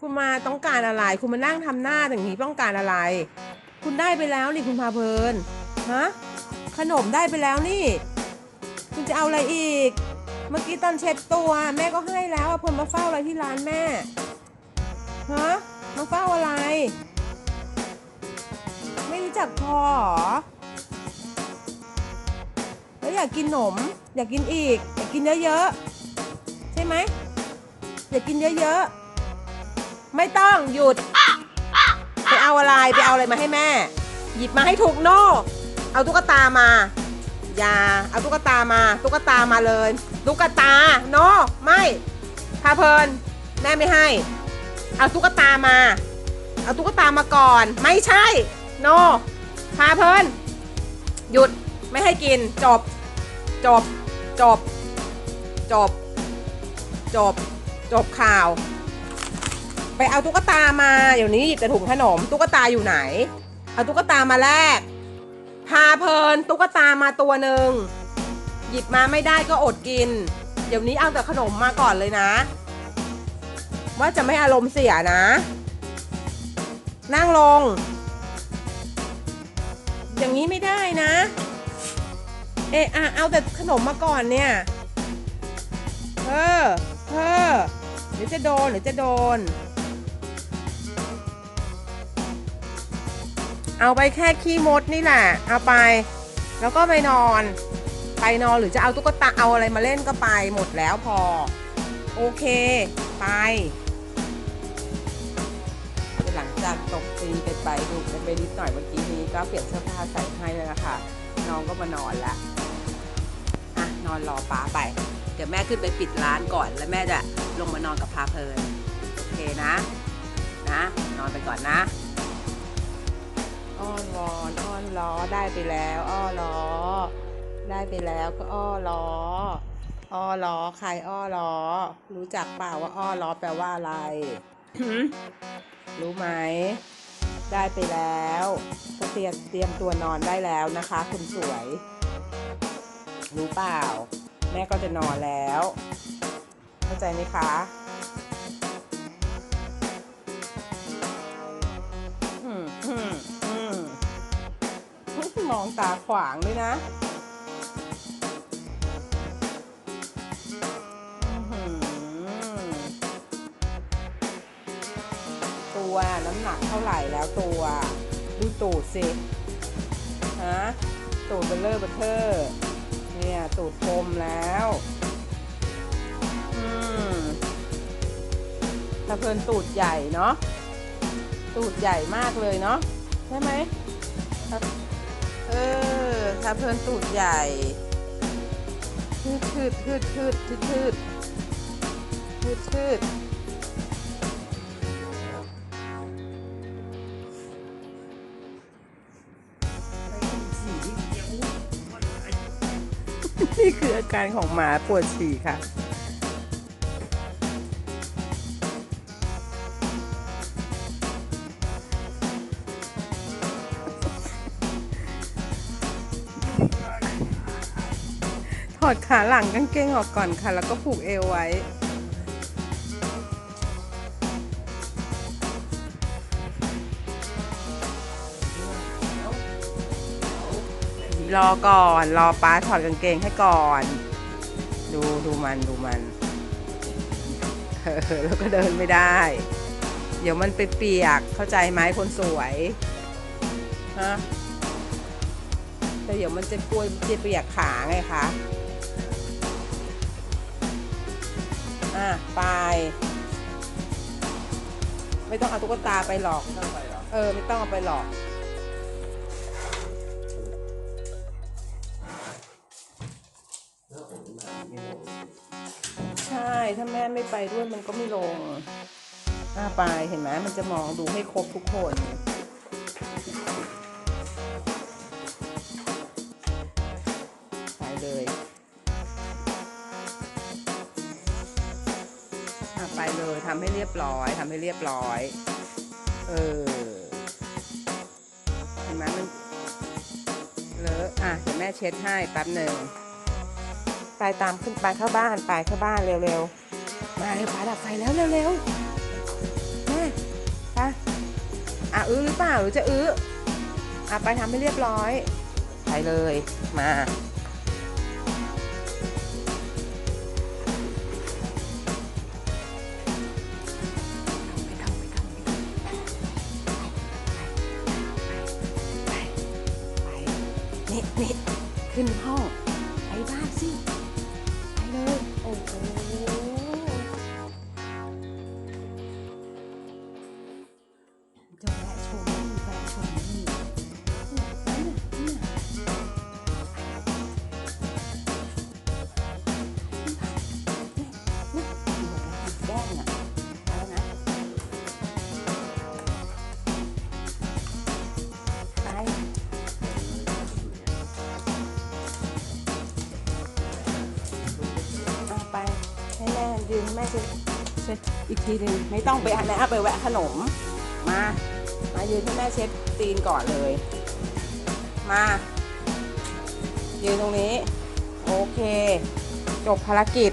คุณมาต้องการอะไร คุณมานั่งทำหน้าอย่างนี้ต้องการอะไร คุณได้ไปแล้วนี่คุณพาเพลินฮะขนมได้ไปแล้วนี่ คุณจะเอาอะไรอีก เมื่อกี้ตอนเช็ดตัวแม่ก็ให้แล้วอะเพลินมาเฝ้าอะไรที่ร้านแม่ฮะมาเฝ้าอะไร ไม่รู้จักพอหรอแล้วอยากกินขนม อยากกินอีก อยากกินเยอะๆใช่ไหมอยากกินเยอะๆ ไม่ต้องหยุด ไปเอาอะไรไปเอาอะไรมาให้แม่ หยิบมาให้ถูกโน่เอาตุ๊กตามา อย่าเอาตุ๊กตามาตุ๊กตามาเลยตุ๊กตาโนไม่พาเพลินแม่ไม่ให้ เอาตุ๊กตามา เอาตุ๊กตามาก่อน ไม่ใช่โนพาเพลินหยุดไม่ให้กินจบ จบ จบ จบ จบ จบข่าว ไปเอาตุ๊กตามาเดี๋ยวนี้หยิบแต่ถุงขนมตุ๊กตาอยู่ไหน เอาตุ๊กตามาแลกพาเพลินตุ๊กตามาตัวหนึ่งหยิบมาไม่ได้ก็อดกิน เดี๋ยวนี้เอาแต่ขนมมาก่อนเลยนะ ว่าจะไม่อารมณ์เสียนะ นั่งลง อย่างนี้ไม่ได้นะ เอะอะเอาแต่ขนมมาก่อนเนี่ยเออเออเดี๋ยวจะโดนเดี๋ยวจะโดน เอาไปแค่ขี้มดนี่แหละ เอาไป แล้วก็ไปนอน ไปนอนหรือจะเอาตุ๊กตาเอาอะไรมาเล่นก็ไปหมดแล้วพอ โอเค ไป หลังจากตกตีไปไปดูกันไปนิดหน่อยเมื่อกี้นี้ก็เปลี่ยนเสื้อผ้าใส่ให้แล้วนะคะน้องก็มานอนล้วอะนอนรอป้าไป เดี๋ยวแม่ขึ้นไปปิดร้านก่อน แล้วแม่จะลงมานอนกับพาเพลิน โอเคนะ นะ นอนไปก่อนนะ อ้อนวอนอ้อนล้อได้ไปแล้วอ้อล้อ ได้ไปแล้วก็อ้อล้ออ้อล้อใครอ้อล้อ รู้จักเปล่าว่าอ้อล้อแปลว่าอะไร รู้ไหม ได้ไปแล้วก็เตรียมเตรียมตัวนอนได้แล้วนะคะ คุณสวย รู้เปล่า แม่ก็จะนอนแล้ว เข้าใจไหมคะ มองตาขวางด้วยนะตัวน้ำหนักเท่าไหร่แล้วตัวดูตูดสิฮะตูดเบลเลอร์เบลเทอร์เนี่ยตูดคมแล้วถ้าเพลินตูดใหญ่เนาะตูดใหญ่มากเลยเนาะใช่ไหม เออถ้าเพลินตูดใหญ่ชืดชืดชืดชืดชืดชืดชืดชืดนี่คืออาการของหมาปวดฉี่ค่ะ ถอดขาหลังกางเกงออกก่อนค่ะ แล้วก็ผูกเอวไว้ รอก่อน รอป้าถอดกางเกงให้ก่อน ดูดูมันดูมันเออแล้วก็เดินไม่ได้ เดี๋ยวมันไปเปียกเข้าใจไหมคนสวยฮะแต่เดี๋ยวมันจะกลัวจะเปียกขาไงคะ อะไป ไม่ต้องเอาตุ๊กตาไปหรอก เออ ไม่ต้องเอาไปหรอก ใช่ ถ้าแม่ไม่ไปด้วยมันก็ไม่ลงอ่าไป เห็นไหมมันจะมองดูให้ครบทุกคน ไปเลยทำให้เรียบร้อยทำให้เรียบร้อย เออเห็นไหมมันเลอะอะเดี๋ยวแม่เช็ดให้แป๊บหนึ่งไปตามขึ้นไปเข้าบ้านไปเข้าบ้านเร็วๆ มาเร็วป้าดับไฟแล้วเร็วๆแม่อื้อหรือเปล่าหรือจะอื้ออะไปทำให้เรียบร้อย ไปเลยมา นี่นี่ขึ้นห้องไปบ้านสิ ไปเลย โอ้โห ม่ดูเช็ดอีกทีหนึ่งไม่ต้องไปนไหนเอไปแวะขนม มา มายืนให้แม่เช็ดตีนก่อนเลย มายืนตรงนี้ โอเค จบภารกิจ